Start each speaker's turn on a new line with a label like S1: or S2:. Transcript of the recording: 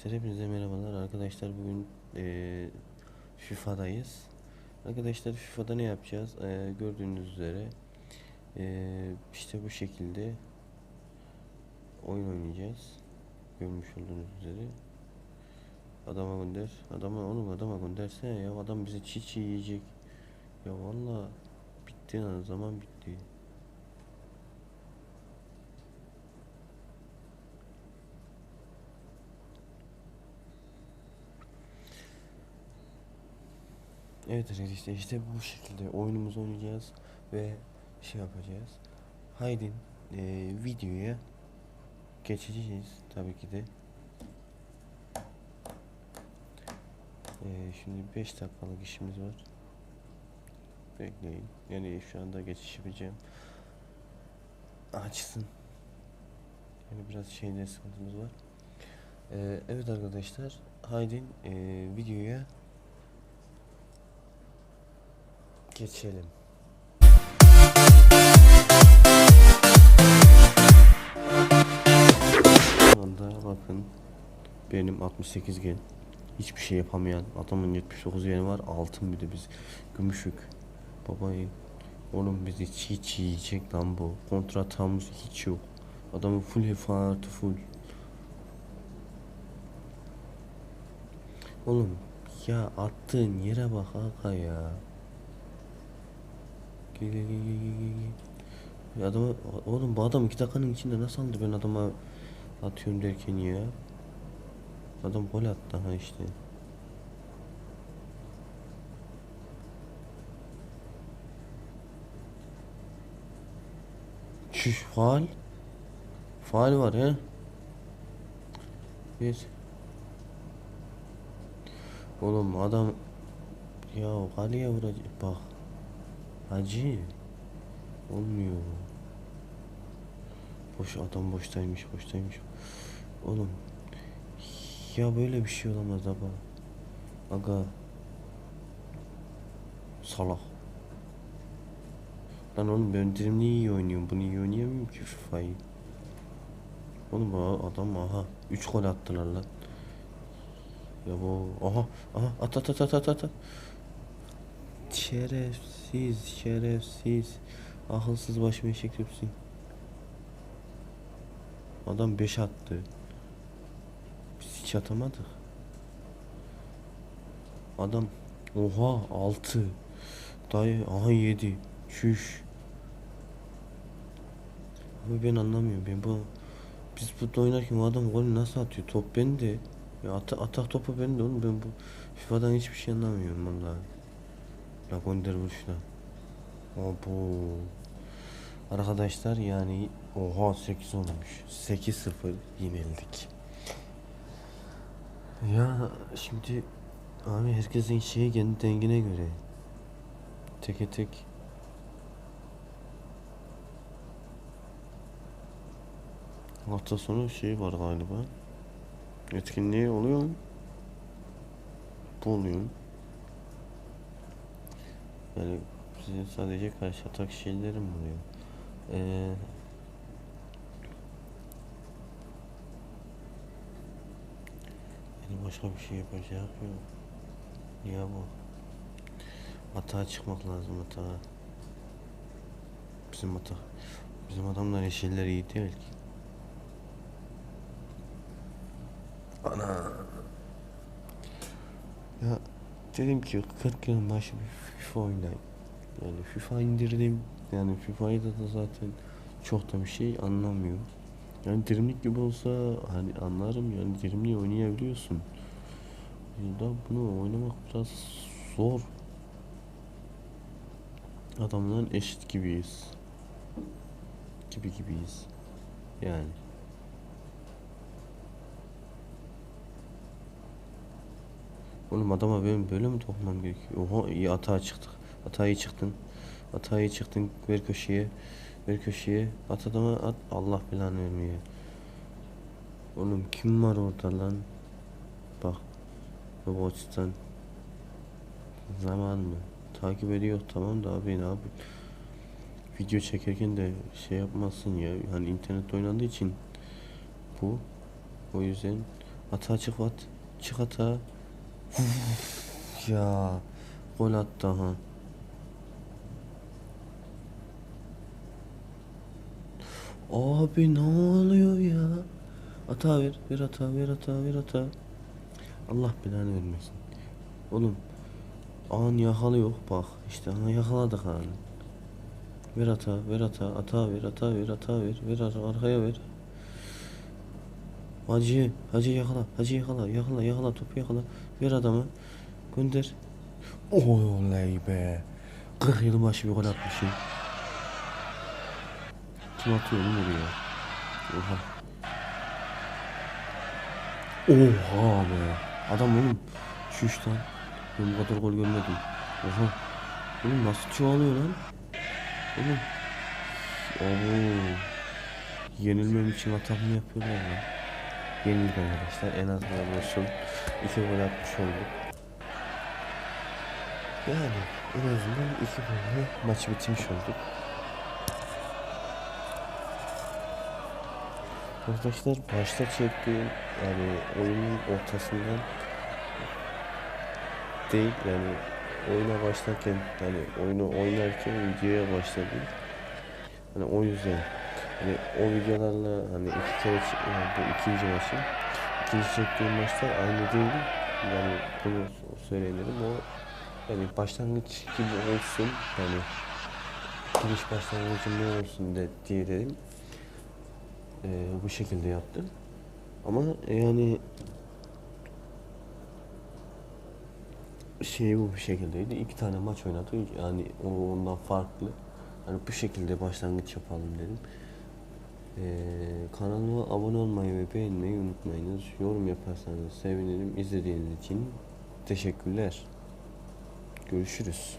S1: Arkadaşlar hepinize merhabalar. Arkadaşlar bugün eee FIFA'dayız. Arkadaşlar FIFA'da ne yapacağız? Eee, gördüğünüz üzere eee, işte bu şekilde oyun oynayacağız. Görmüş olduğunuz üzere. Adama gönder. Adama oğlum adama göndersene ya. Adam bizi çiğ çiğ yiyecek. Ya valla bitti zaman bitti. Evet arkadaşlar işte bu şekilde oyunumuzu oynayacağız ve şey yapacağız. Haydi eee, videoya geçeceğiz tabii ki de. Eee, şimdi 5 dakikalık işimiz var. Bekleyin. Yani şu anda geçiş yapacağım. Açsın. Yani biraz şeyde sıkıntımız var. Eee, evet arkadaşlar. Haydi eee, videoya geçelim. Şu anda bakın benim 68 gen. Hiçbir şey yapamayan adamın 79 geni var. Altın bir de biz. Gümüşük. Babayı. Oğlum bizi çiğ çiğ yiyecek lan bu. Kontratımız hiç yok. Adamın full artı full. Oğlum ya attığın yere bak aga ya Gel gel gel gel gel adama oğlum bu adam iki dakikanın içinde nasıl aldı ben adama atıyorum derken ya. Adam gol attı ha işte. Şuş faal. Faal var he. Bir. Oğlum adam ya kaleye vuracak bak. Hacı. Olmuyor. Boş adam boştaymış boştaymış. Oğlum. Ya böyle bir şey olamaz ama. Aga. Salak. Lan oğlum ben dilimli iyi oynuyorum. Bunu iyi oynayamıyorum ki FIFA'yı. Oğlum bu adam aha 3 gol attılar lan. Ya bu aha aha at at at at at at. Şerefsiz, şerefsiz. Akılsız başıma eşek. Adam 5 attı. Biz hiç atamadık. Adam oha 6. Dayı aha 7. Şuş. Abi ben anlamıyorum. Ben bu biz burada oynarken bu adam golü nasıl atıyor? Top bende. Ya ata, atak topu bende oğlum. Ben bu FIFA'dan hiçbir şey anlamıyorum vallahi. La gönder vur şuna. Abo. Arkadaşlar yani oha 8 olmuş. 8-0 yenildik. Ya şimdi abi herkesin şeyi kendi dengine göre. Teke tek. Hafta sonu şey var galiba. Etkinliği oluyor mu? Bu oluyor. Yani sizin sadece karşı atak şeylerim oluyor. Ee, yani başka bir şey yapacak yok. Ya bu. Atağa çıkmak lazım atağa. Bizim ata. Bizim adamlar yeşiller iyi değil ki. Ana. Dedim ki 40 yılın başı bir FIFA oynayayım. Yani FIFA indirdim. Yani FIFA'yı da, da zaten çok da bir şey anlamıyorum. Yani dirimlik gibi olsa hani anlarım yani dirimliği oynayabiliyorsun. Ya da bunu oynamak biraz zor. Adamların eşit gibiyiz. Gibi gibiyiz. Yani. Oğlum adama benim böyle mi dokunmam gerekiyor? Oha iyi atağa çıktık. Atağa çıktın. Atağa çıktın. Ver köşeye. Ver köşeye. At adama at. Allah belanı vermiyor. Oğlum kim var orada lan? Bak. Robots'tan. Zaman mı? Takip ediyor tamam da abi ne abi? Video çekerken de şey yapmasın ya. Hani internet oynandığı için bu. O yüzden Ata çık at. Çık ata. Ya gol attı ha. Abi ne oluyor ya? Ata ver, ver ata, ver ata, ver ata. Allah belanı vermesin. Oğlum an yakalı yok bak işte ha yakaladık anı. Ver ata, ver ata, ata ver, ata ver, ata ver, ver ar- arkaya ver. Hacı, hacı yakala, hacı yakala, yakala, yakala, topu yakala. Ver adamı, gönder. Oley be. 40 yıl başı bir gol atmışım. Kim atıyor oğlum oraya? Oha. Oha be. Adam oğlum. Şuş lan. Ben bu kadar gol görmedim. Oha. Oğlum nasıl çoğalıyor lan? Oğlum. Oo. Yenilmem için atak mı yapıyorlar ya? Yenildik arkadaşlar. En azından olsun. İki gol atmış olduk. Yani en azından iki golle maçı bitirmiş olduk. Arkadaşlar başta çektiğim yani oyunun ortasından değil yani oyuna başlarken yani oyunu oynarken videoya başladım. Hani o yüzden hani o videolarla hani iki kere yani bu ikinci maçım ikinci çektiğim maçlar aynı değil. Yani bunu söyleyebilirim o yani başlangıç gibi olsun yani giriş başlangıcım ne olsun de diye dedim. Ee, bu şekilde yaptım. Ama yani şey bu şekildeydi. İki tane maç oynadı. Yani o ondan farklı. Hani bu şekilde başlangıç yapalım dedim. Ee, kanalıma abone olmayı ve beğenmeyi unutmayınız. Yorum yaparsanız sevinirim. İzlediğiniz için teşekkürler. Görüşürüz.